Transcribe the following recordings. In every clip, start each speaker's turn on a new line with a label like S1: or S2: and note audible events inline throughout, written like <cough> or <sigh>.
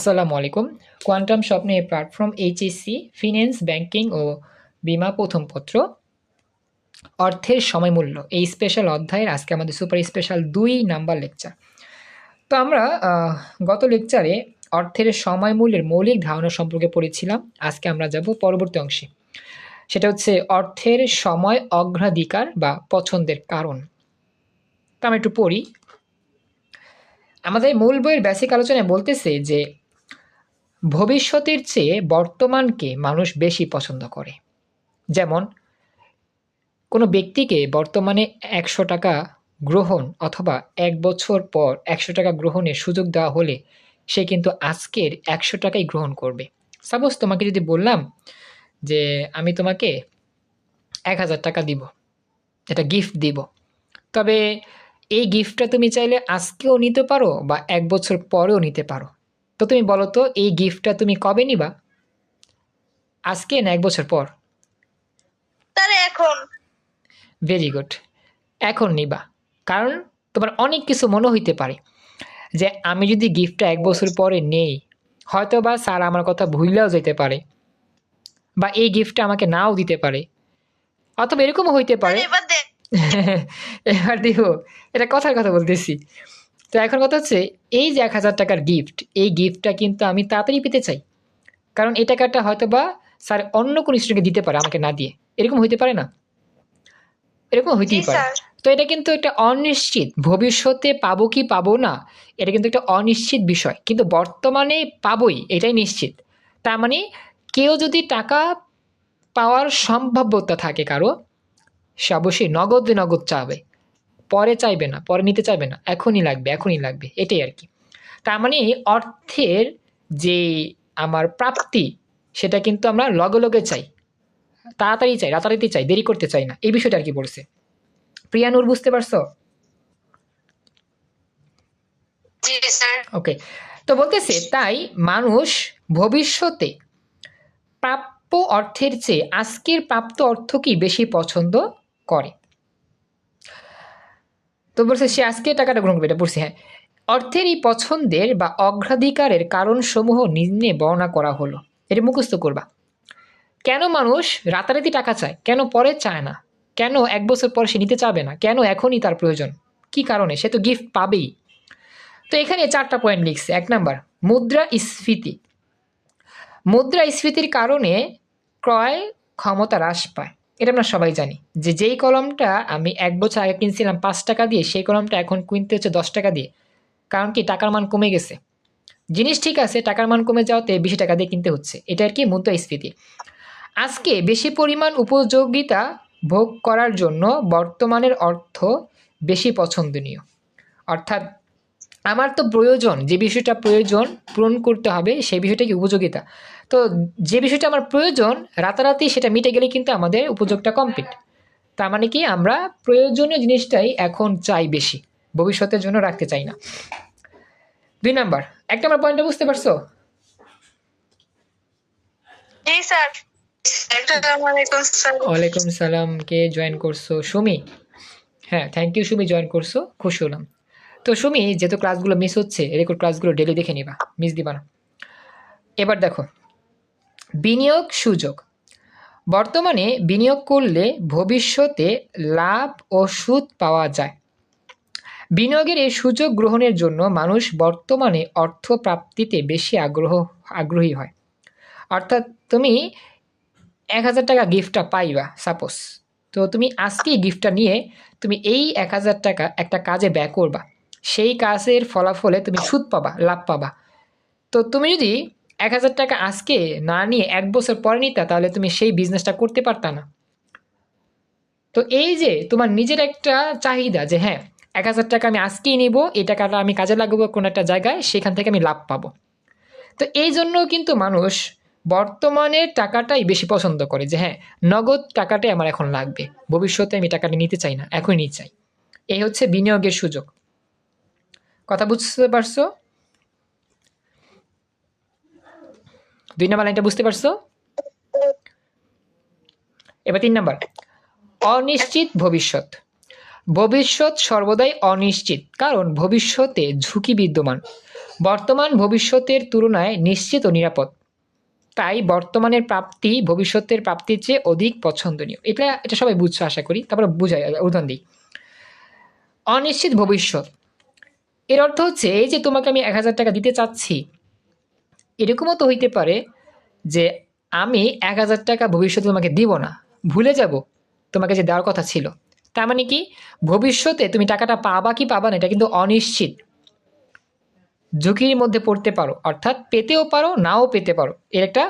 S1: আসসালামু আলাইকুম কোয়ান্টাম স্বপ্নে প্ল্যাটফর্ম এইচএসসি, ফিন্যান্স, ব্যাংকিং ও বিমা প্রথম পত্র। অর্থের সময় মূল্য। এই স্পেশাল অধ্যায়ের আজকে আমাদের সুপার স্পেশাল দুই নাম্বার লেকচার। তো আমরা গত লেকচারে অর্থের সময় মূল্যের মৌলিক ধারণা সম্পর্কে পড়েছিলাম। আজকে আমরা যাব পরবর্তী অংশে। সেটা হচ্ছে অর্থের সময় অগ্রাধিকার বা পছন্দের কারণ। তো আমরা একটু পড়ি। আমাদের মূল বইয়ের বেসিক আলোচনায় বলতেছে যে ভবিষ্যতের চেয়ে বর্তমানকে মানুষ বেশি পছন্দ করে। যেমন, কোনো ব্যক্তিকে বর্তমানে একশো টাকা গ্রহণ অথবা এক বছর পর একশো টাকা গ্রহণের সুযোগ দেওয়া হলে সে কিন্তু আজকের একশো টাকাই গ্রহণ করবে। সাপোজ তোমাকে যদি বললাম যে, আমি তোমাকে এক হাজার টাকা দিব এটা গিফট দিব। তবে এই গিফটটা তুমি চাইলে আজকেও নিতে পারো বা এক বছর পরেও নিতে পারো। তো তুমি বলো তো এই গিফটটা তুমি কবে নিবা? আজকে না এক বছর পর?
S2: তাহলে এখন।
S1: ভেরি গুড এখন নিবা। কারণ তোমার অনেক কিছু মনে হইতে পারে যে আমি যদি গিফটটা এক বছর পরে নেই হয়তো বা স্যার আমার কথা ভুললেও যেতে পারে বা এই গিফটটা আমাকে নাও দিতে পারে। অথবা এরকমও হইতে পারে।
S2: এবার দে। <laughs>
S1: এবার দেখো এটা কথার কথা বলতেছি। তো এখন কথা হচ্ছে এই যে এক হাজার টাকার গিফট এই গিফটটা কিন্তু আমি তাড়াতাড়ি পেতে চাই। কারণ এই টাকাটা হয়তো বা স্যার অন্য কোনো স্টুডেন্টকে দিতে পারে আমাকে না দিয়ে। এরকম হইতে পারে না? এরকম হইতেই পারে। তো এটা কিন্তু একটা অনিশ্চিত ভবিষ্যতে পাবো কি পাবো না এটা কিন্তু একটা অনিশ্চিত বিষয়। কিন্তু বর্তমানে পাবোই এটাই নিশ্চিত। তার মানে কেউ যদি টাকা পাওয়ার সম্ভাব্যতা থাকে কারও সে অবশ্যই নগদে নগদ চাবে। পরে চাইবে না পরে নিতে চাইবে না এখনই লাগবে এখনই লাগবে এটাই আর কি। তার মানে অর্থের যে আমার প্রাপ্তি সেটা কিন্তু আমরা লগে লগে চাই তাড়াতাড়ি চাই রাতারাতি চাই দেরি করতে চাই না এই বিষয়টা আর কি বলছে। প্রিয়ানুর বুঝতে পারছ? ওকে তো বলতেছে তাই মানুষ ভবিষ্যতে প্রাপ্য অর্থের চেয়ে আজকের প্রাপ্ত অর্থকেই বেশি পছন্দ করে? তো বলছে, সে আজকে টাকাটা গ্রহণ করবে। এটা পড়ছি হ্যাঁ। অর্থের এই পছন্দের বা অগ্রাধিকারের কারণসমূহ নিম্নে বর্ণনা করা হলো। এটা মুখস্থ করবা। কেন মানুষ রাতারাতি টাকা চায়? কেন পরে চায় না? কেন এক বছর পর সে নিতে চাবে না? কেন এখনই তার প্রয়োজন? কি কারণে? সে তো গিফট পাবেই। তো এখানে চারটা পয়েন্ট লিখছে। এক নাম্বার, মুদ্রা স্ফীতি। মুদ্রা স্ফীতির কারণে ক্রয় ক্ষমতা হ্রাস পায়। এটা আমরা সবাই জানি যে যেই কলমটা আমি এক বছর আগে কিনছিলাম পাঁচ টাকা দিয়ে, সেই কলমটা এখন কিনতে হচ্ছে দশ টাকা দিয়ে। কারণ কি? টাকার মান কমে গেছে। জিনিস ঠিক আছে, টাকার মান কমে যাওয়াতে বেশি টাকা দিয়ে কিনতে হচ্ছে। এটা আর কি মুদ্রাস্ফীতি। আজকে বেশি পরিমাণ উপযোগিতা ভোগ করার জন্য বর্তমানের অর্থ বেশি পছন্দনীয়। অর্থাৎ আমার তো প্রয়োজন, যে বিষয়টা প্রয়োজন পূরণ করতে হবে, সেই বিষয়টা কি উপযোগিতা? তো যে বিষয়টা আমার প্রয়োজন রাতারাতি সেটা মিটে গেলে কিন্তু আমাদের উপযোগটা কমপ্লিট তার মানে কি আমরা প্রয়োজনীয় জিনিসটাই এখন চাই বেশি ভবিষ্যতের জন্য রাখতে চাই না। দুই নাম্বার এক নম্বর পয়েন্টটা বুঝতে পারছ? ওয়ালাইকুম সালাম কে জয়েন করছ? সুমি। হ্যাঁ থ্যাংক ইউ সুমি জয়েন করছ। খুশি হলাম। তো সুমি যেহেতু ক্লাসগুলো মিস হচ্ছে রেকর্ড ক্লাসগুলো ডেলি দেখে নিবা মিস দিবা না। এবার দেখো বিনিয়োগ সুযোগ। বর্তমানে বিনিয়োগ করলে ভবিষ্যতে লাভ ও সুদ পাওয়া যায়। বিনিয়োগের এই সুযোগ গ্রহণের জন্য মানুষ বর্তমানে অর্থ প্রাপ্তিতে বেশি আগ্রহ, আগ্রহী হয়। অর্থাৎ তুমি এক হাজার টাকা গিফটটা পাইবা সাপোজ তো তুমি আজকেই গিফটটা নিয়ে তুমি এই এক হাজার টাকা একটা কাজে ব্যয় করবা। সেই কাজের ফলাফলে তুমি সুদ পাবা, লাভ পাবা। তো তুমি যদি এক হাজার টাকা আজকে না নিয়ে এক বছর পরে নিতা, তাহলে তুমি সেই বিজনেসটা করতে পারতা না। তো এই যে তোমার নিজের একটা চাহিদা যে হ্যাঁ এক হাজার টাকা আমি আজকেই নিব, এই টাকাটা আমি কাজে লাগাবো কোনো একটা জায়গায়, সেখান থেকে আমি লাভ পাবো। তো এই জন্য কিন্তু মানুষ বর্তমানে টাকাটাই বেশি পছন্দ করে যে হ্যাঁ নগদ টাকাটাই আমার এখন লাগবে। ভবিষ্যতে আমি টাকাটা নিতে চাই না, এখনই নিতে চাই। এই হচ্ছে বিনিয়োগের সুযোগ। কথা বুঝতে পারছ? দুই নাম্বার লাইনটা বুঝতে পারছ? এবার তিন নম্বর। অনিশ্চিত ভবিষ্যৎ। ভবিষ্যৎ সর্বদাই অনিশ্চিত, কারণ ভবিষ্যতে ঝুঁকি বিদ্যমান। বর্তমান ভবিষ্যতের তুলনায় নিশ্চিত ও নিরাপদ। তাই বর্তমানের প্রাপ্তি, ভবিষ্যতের প্রাপ্তির চেয়ে অধিক পছন্দনীয়। এটা এটা সবাই বুঝছ, আশা করি। তারপরে বুঝাই, উদাহরণ দিই। অনিশ্চিত ভবিষ্যৎ। এর অর্থ হচ্ছে, এই যে তোমাকে আমি এক হাজার টাকা দিতে চাচ্ছি এরকমও তো হইতে পারে যে আমি এক হাজার টাকা ভবিষ্যতে তোমাকে দিব না, ভুলে যাব তোমাকে যে দেওয়ার কথা ছিল। তার মানে কি? ভবিষ্যতে তুমি টাকাটা পাবা কি পাবা না, এটা কিন্তু অনিশ্চিত। ঝুঁকির মধ্যে পড়তে পারো, অর্থাৎ পেতেও পারো, নাও পেতে পারো, এর একটা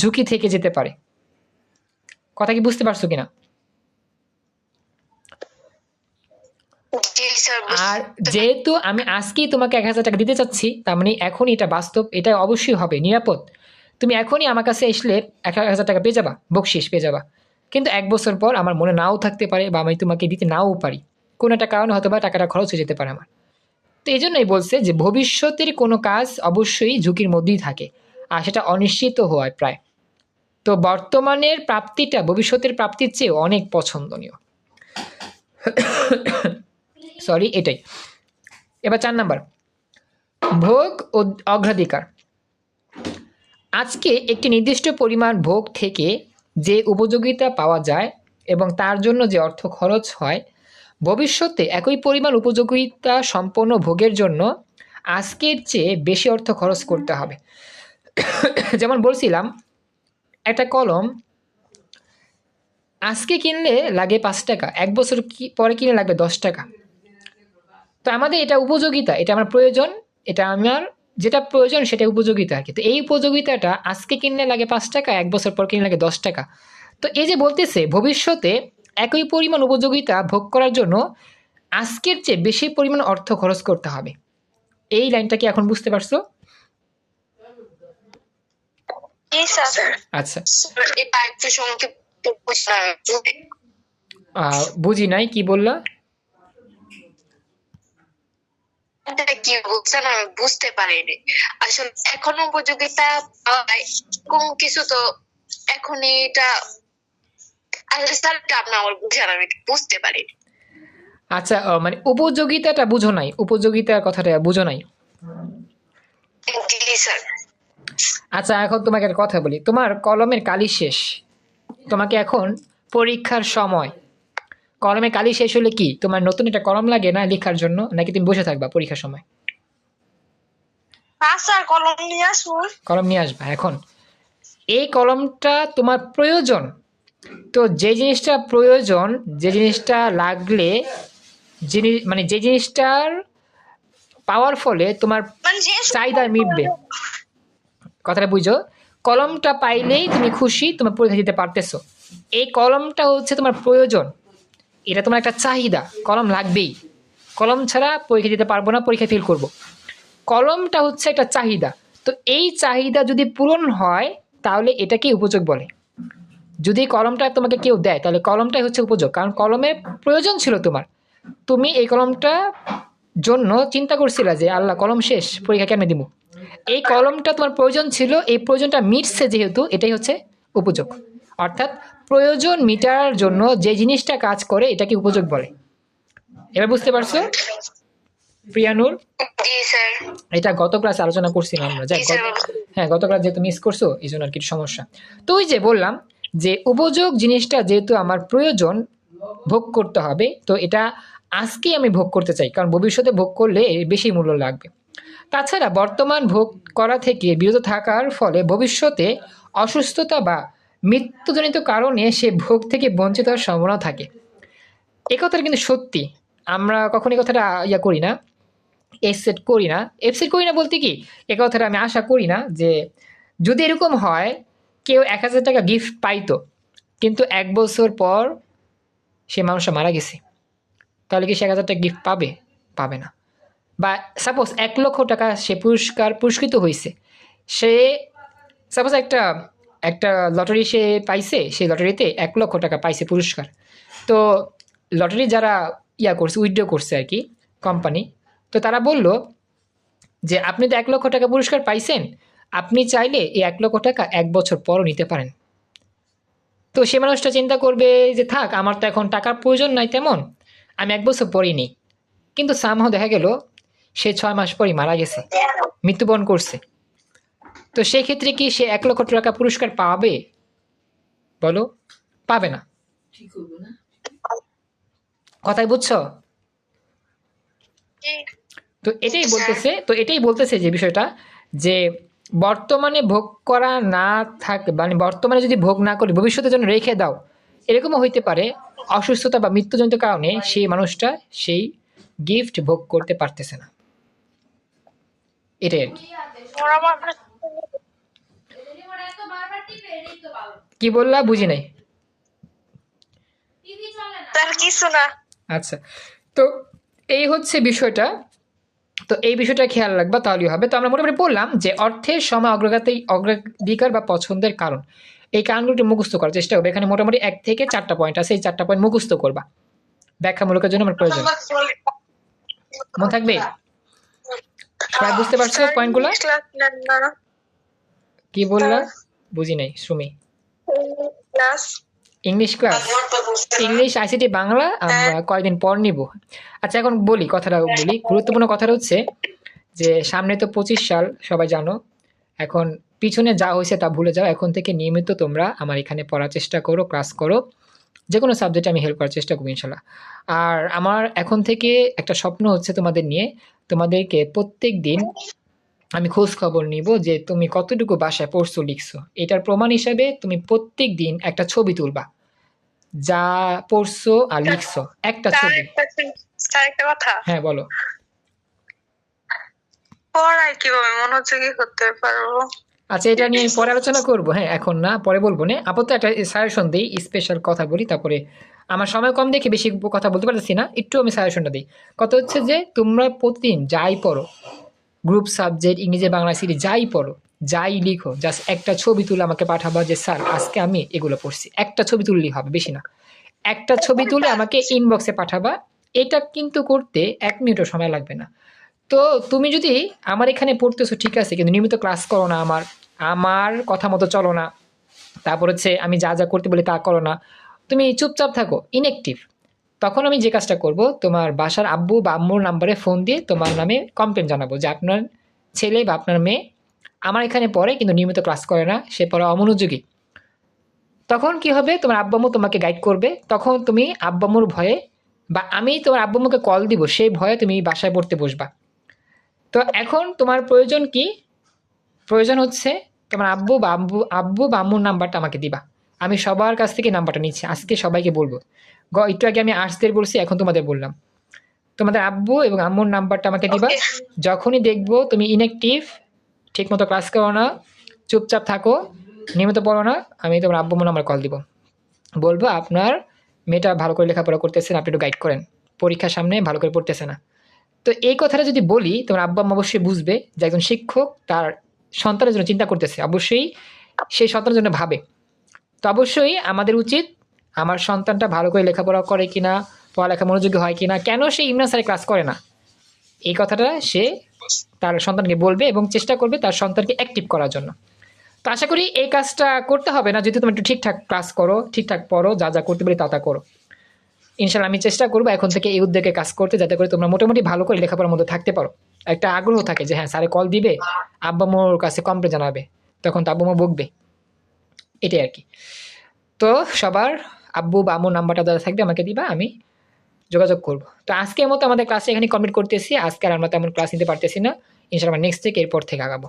S1: ঝুঁকি থেকে যেতে পারে। কথা কি বুঝতে পারছ কিনা
S2: জি স্যার
S1: আর যেহেতু আমি আজকেই তোমাকে এক হাজার টাকা দিতে চাচ্ছি, তার মানে এখনই এটা বাস্তব এটা অবশ্যই হবে, নিরাপদ। তুমি এখনই আমার কাছে আসলে এক হাজার টাকা পেয়ে যাবা, বকশিস পেয়ে যাবা। কিন্তু এক বছর পর আমার মনে নাও থাকতে পারে বা আমি তোমাকে দিতে নাও পারি। কোনো একটা কারণে হয়তো বা টাকাটা খরচ হয়ে যেতে পারে আমার। তো এই জন্যই বলছে যে ভবিষ্যতের কোনো কাজ অবশ্যই ঝুঁকির মধ্যেই থাকে, আর সেটা অনিশ্চিত হওয়ায় প্রায়। তো বর্তমানের প্রাপ্তিটা, ভবিষ্যতের প্রাপ্তির চেয়ে অনেক পছন্দনীয়। সরি এটাই। এবার চার নাম্বার। ভোগ ও অগ্রাধিকার। আজকে একটি নির্দিষ্ট পরিমাণ ভোগ থেকে যে উপযোগিতা পাওয়া যায় এবং তার জন্য যে অর্থ খরচ হয়, ভবিষ্যতে একই পরিমাণ উপযোগিতা সম্পন্ন ভোগের জন্য আজকের চেয়ে বেশি অর্থ খরচ করতে হবে। যেমন বলছিলাম, একটা কলম আজকে কিনলে লাগে পাঁচ টাকা, এক বছর কি, পরে কিনলে লাগবে দশ টাকা। তো আমাদের এটা উপযোগিতা এটা আমার প্রয়োজন এটা আমার যেটা প্রয়োজন সেটা উপযোগিতা আর কি। তো এই উপযোগিতাটা আজকে কিনলে লাগে পাঁচ টাকা এক বছর পর কিনলে লাগে দশ টাকা। তো এই যে বলতেছে ভবিষ্যতে একই পরিমাণ উপযোগিতা ভোগ করার জন্য আজকের চেয়ে বেশি পরিমাণ অর্থ খরচ করতে হবে। এই লাইনটা কি এখন বুঝতে পারছ? আচ্ছা। বুঝি নাই কি বললা
S2: এটা কি বলছেন আমি বুঝতে পারিনি। আসলে এখন উপযোগিতা কোন কিছু তো এখনই এটা আমার বুঝান আমি বুঝতে পারিনি।
S1: আচ্ছা মানে উপযোগিতাটা বুঝো নাই উপযোগিতার কথাটা বুঝো নাই। আচ্ছা এখন তোমাকে একটা কথা বলি। তোমার কলমের কালি শেষ। তোমাকে এখন পরীক্ষার সময়। কলমের কালি শেষ হলে কি? তোমার নতুন একটা কলম লাগে না লেখার জন্য? নাকি তুমি বসে থাকবা পরীক্ষার সময়?
S2: কলম নিয়ে
S1: কলম নিয়ে আসবা এখন। এই কলমটা তোমার প্রয়োজন। তো যে জিনিসটা প্রয়োজন যে জিনিসটা লাগলে জিনিস মানে যে জিনিসটার পাওয়ার ফলে তোমার
S2: মানে
S1: চাহিদা মিটবে। কথাটা বুঝো? কলমটা পাইলেই তুমি খুশি তোমার পরীক্ষা দিতে পারতেছো। এই কলমটা হচ্ছে তোমার প্রয়োজন। এটা তোমার একটা চাহিদা, কলম লাগবেই। কলম ছাড়া পরীক্ষা দিতে পারব না, পরীক্ষা ফেল করব। কলমটা হচ্ছে একটা চাহিদা। তো এই চাহিদা যদি পূরণ হয়, তাহলে এটাকে উপযোগ বলে। যদি কলমটা তোমাকে কেউ দেয়, তাহলে কলমটাই হচ্ছে উপযোগ। কারণ কলমের প্রয়োজন ছিল তোমার। তুমি এই কলমটা জন্য চিন্তা করছিলা যে, আল্লাহ, কলম শেষ, পরীক্ষা কেমনে দিব এই কলমটা তোমার প্রয়োজন ছিল, এই প্রয়োজনটা মিটছে যেহেতু, এটাই হচ্ছে উপযোগ। অর্থাৎ প্রয়োজন মিটার জন্য যে জিনিসটা কাজ করে এটাকে উপযোগ বলে? এবার বুঝতে পারছ? প্রিয়ানুর? এটা গত ক্লাসে আলোচনা করছিলাম আমরা যাই হ্যাঁ গত ক্লাস যেহেতু মিস করছ এই জন্য আর কি সমস্যা। তো ওই যে বললাম যে উপযোগ জিনিসটা যেহেতু আমার প্রয়োজন ভোগ করতে হবে তো এটা আজকেই আমি ভোগ করতে চাই কারণ ভবিষ্যতে ভোগ করলে এর বেশি মূল্য লাগবে। তাছাড়া বর্তমান ভোগ করা থেকে বিরত থাকার ফলে ভবিষ্যতে অসুস্থতা বা মৃত্যুজনিত কারণে সে ভোগ থেকে বঞ্চিত হওয়ার সম্ভাবনা থাকে। এ কথাটা কিন্তু সত্যি। আমরা কখনো এই কথাটা ইয়া করি না এক্সেপ্ট করি না। এক্সেপ্ট করি না বলতে কি, এ কথাটা আমি আশা করি না যে যদি এরকম হয়, কেউ এক হাজার টাকা গিফট পাইতো, কিন্তু এক বছর পর সে মানুষটা মারা গেছে। তাহলে কি সে এক হাজার টাকা গিফট পাবে? পাবে না। বা সাপোজ এক লক্ষ টাকা সে পুরস্কার, পুরস্কৃত হয়েছে। সে সাপোজ একটা একটা লটারি সে পাইছে সেই লটারিতে এক লক্ষ টাকা পাইছে পুরস্কার। তো লটারি যারা ইয়া করছে উইথড্র করছে আর কি কোম্পানি তো তারা বলল যে আপনি তো এক লক্ষ টাকা পুরস্কার পাইছেন আপনি চাইলে এই এক লক্ষ টাকা এক বছর পরও নিতে পারেন। তো সে মানুষটা চিন্তা করবে যে থাক আমার তো এখন টাকার প্রয়োজন নাই তেমন আমি এক বছর পরেই নিই। কিন্তু সামহ দেখা গেল সে ছয় মাস পরই মারা গেছে মৃত্যুবরণ করছে। তো সেই ক্ষেত্রে কি সে এক লক্ষ টাকা পুরস্কার পাবে? বলো পাবে না।
S3: ঠিক করব না।
S1: কথাই বুঝছ? তো এটাই বলতেছে তো এটাই বলতেছে যে বিষয়টা যে বর্তমানে ভোগ করা না থাক মানে বর্তমানে যদি ভোগ না করে ভবিষ্যতের জন্য রেখে দাও এরকমও হইতে পারে। অসুস্থতা বা মৃত্যুজনিত কারণে সেই মানুষটা সেই গিফট ভোগ করতে পারতেছে না। এটাই আর কি। কি বললা? বুঝি নাই।
S2: কিছু না
S1: আচ্ছা। তো এই হচ্ছে বিষয়টা। তো এই বিষয়টা খেয়াল রাখবা তাহলেই হবে। তো আমরা মোটামুটি বললাম যে অর্থের সময় অগ্রগতি অগ্রাধিকার বা পছন্দের কারণ। এই কারণগুলো একটু মুখস্থ করার চেষ্টা করবে। এখানে মোটামুটি এক থেকে চারটা পয়েন্ট আছে। এই চারটা পয়েন্ট মুখস্থ করবা। ব্যাখ্যামূলকের জন্য আমার প্রয়োজন। মনে থাকবে? সবাই বুঝতে পারছ পয়েন্টগুলো কি বললা? বুঝি নাই Sumi English class English ICT Bangla আমরা কয়েকদিন পর নিব? আচ্ছা এখন বলি কথাটা বলি। গুরুত্বপূর্ণ কথাটা হচ্ছে যে সামনে তো পঁচিশ সাল সবাই জানো। এখন পিছনে যা হয়েছে তা ভুলে যাও। এখন থেকে নিয়মিত তোমরা আমার এখানে পড়ার চেষ্টা করো ক্লাস করো। যে কোনো সাবজেক্টে আমি হেল্প করার চেষ্টা করব ইনশাল্লাহ। আর আমার এখন থেকে একটা স্বপ্ন হচ্ছে তোমাদের নিয়ে। তোমাদেরকে প্রত্যেক দিন আমি খোঁজ খবর নিব যে তুমি কতটুকু বাসায় পড়ছো লিখছো। এটার প্রমাণ হিসাবে তুমি প্রত্যেক দিন একটা ছবি তুলবা। যা পড়ছো আর লিখছো একটা ছবি।
S2: একটা কথা?
S1: হ্যাঁ বলো।
S2: পড়ায় কীভাবে? মনোযোগী হতে পারব?
S1: আচ্ছা এটা নিয়ে পরে আলোচনা করব। হ্যাঁ এখন না পরে বলব। না আপাতত একটা সাজেশন দিই স্পেশাল কথা বলি তারপরে আমার সময় কম দেখে বেশি কথা বলতে পারতেছি না একটু আমি সাজেশনটা দিই। কথা হচ্ছে যে তোমরা প্রতিদিন যাই পড়ো গ্রুপ সাবজেক্ট ইংরেজি বাংলা সিরিজ যাই পড়ো, যাই লিখো জাস্ট একটা ছবি তুলে আমাকে পাঠাবা যে, স্যার, আজকে আমি এগুলো পড়ছি। একটা ছবি তুললেই হবে, বেশি না। একটা ছবি তুলে আমাকে ইনবক্সে পাঠাবা, এটা কিন্তু করতে এক মিনিটও সময় লাগবে না। তো তুমি যদি আমার এখানে পড়তেছো, ঠিক আছে, কিন্তু নিয়মিত ক্লাস করো না আমার আমার কথা মতো চলো না, তারপর হচ্ছে আমি যা যা করতে বলি তা করো না, তুমি চুপচাপ থাকো ইনঅ্যাক্টিভ তখন আমি যে কাজটা করব, তোমার বাসার আব্বু বা আম্মুর নাম্বারে ফোন দিয়ে তোমার নামে কমপ্লেন জানাব যে আপনার ছেলে বা আপনার মেয়ে আমার এখানে পড়ে কিন্তু নিয়মিত ক্লাস করে না, সে পড়া অমনোযোগী। তখন কি হবে? তোমার আব্বাম্মু তোমাকে গাইড করবে। তখন তুমি আব্বাম্মুর ভয়ে বা আমি তোমার আব্বাম্মুকে কল দিব, সেই ভয়ে তুমি বাসায় পড়তে বসবা। তো এখন তোমার প্রয়োজন কি? প্রয়োজন হচ্ছে তোমার আব্বু বা আব্বু আব্বু বা আম্মুর নাম্বারটা আমাকে দিবা। আমি সবার কাছ থেকে নাম্বারটা নিচ্ছি, আজকে সবাইকে বলব। একটু আগে আমি আর্টসদের বলছি এখন তোমাদের বললাম। তোমাদের আব্বু এবং আম্মুর নাম্বারটা আমাকে দিবা। যখনই দেখব তুমি ইনঅ্যাক্টিভ ঠিকমতো ক্লাস করো না চুপচাপ থাকো নিয়মিত পড়ো না আমি তোমার আব্বু আম্মুর নাম্বার কল দিব। বলব আপনার মেয়েটা ভালো করে লেখাপড়া করতেছেন আপনি একটু গাইড করেন। পরীক্ষার সামনে ভালো করে পড়তেছে না। তো এই কথাটা যদি বলি তোমার আব্বা আম্মা অবশ্যই বুঝবে যে একজন শিক্ষক তার সন্তানের জন্য চিন্তা করতেছে। অবশ্যই সেই সন্তানের জন্য ভাবে। তো অবশ্যই আমাদের উচিত আমার সন্তানটা ভালো করে লেখাপড়া করে কিনা, পড়ালেখা মনোযোগী হয় কিনা, কেন সে ইমরান স্যারে ক্লাস করে না? এই কথাটা সে তার সন্তানকে বলবে এবং চেষ্টা করবে তার সন্তানকে অ্যাক্টিভ করার জন্য। তো আশা করি এই কাজটা করতে হবে না, যদি তুমি একটু ঠিকঠাক ক্লাস করো, ঠিকঠাক পড়ো, যা যা করতে পারি তা তা করো। ইনশাল্লাহ আমি চেষ্টা করব এখন থেকে এই উদ্যোগে কাজ করতে, যাতে করে তোমরা মোটামুটি ভালো করে লেখাপড়ার মধ্যে থাকতে পারো। একটা আগ্রহ থাকে যে হ্যাঁ স্যারে কল দিবে, আব্বা মোর কাছে কমপ্লেন জানাবে, তখন তো আব্বু মা বকবে। এটাই আর কি। তো সবার আব্বু বা আম্মুর নাম্বারটা দেওয়া থাকবে, আমাকে দিবা, আমি যোগাযোগ করব। তো আজকের মতো আমাদের ক্লাসে এখানে কমপ্লিট করতেছি। আজকে আর আমরা তেমন ক্লাস নিতে পারতেছি না। ইনশাআল্লাহ নেক্সট থেকে এরপর থেকে আগাবো।